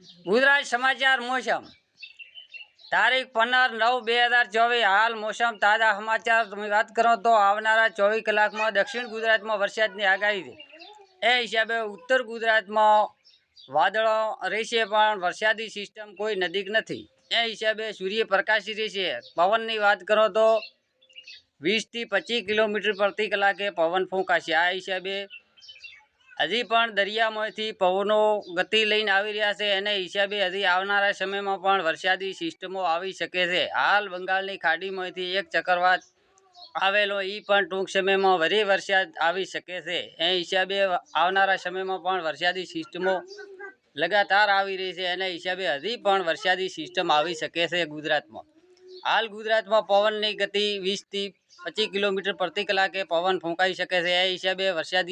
ગુજરાત સમાચાર મોસમ. તારીખ પંદર નવ બે હજાર ચોવીસ. હાલ મોસમ તાજા સમાચાર. તમે વાત કરો તો આવનારા ચોવીસ કલાકમાં દક્ષિણ ગુજરાતમાં વરસાદની આગાહી છે. એ હિસાબે ઉત્તર ગુજરાતમાં વાદળો રહેશે, પણ વરસાદી સિસ્ટમ કોઈ નજીક નથી. એ હિસાબે સૂર્ય પ્રકાશી રહેશે. પવનની વાત કરો તો વીસથી પચીસ કિલોમીટર પ્રતિ કલાકે પવન ફૂંકાશે. આ હિસાબે હજી પણ દરિયામાંથી પવનો ગતિ લઈને આવી રહ્યા છે એને હિસાબે હજી આવનારા સમયમાં પણ વરસાદી સિસ્ટમો આવી શકે છે. હાલ બંગાળની ખાડીમાંથી એક ચક્રવાત આવેલો એ પણ ટૂંક સમયમાં વરી વરસાદ આવી શકે છે. એ હિસાબે આવનારા સમયમાં પણ વરસાદી સિસ્ટમો લગાતાર આવી રહી છે એના હિસાબે હજી પણ વરસાદી સિસ્ટમ આવી શકે છે ગુજરાતમાં. હાલ ગુજરાતમાં પવનની ગતિ વીસથી પચીસ કિલોમીટર પ્રતિ કલાકે પવન ફૂંકાઈ શકે છે. એ હિસાબે વરસાદી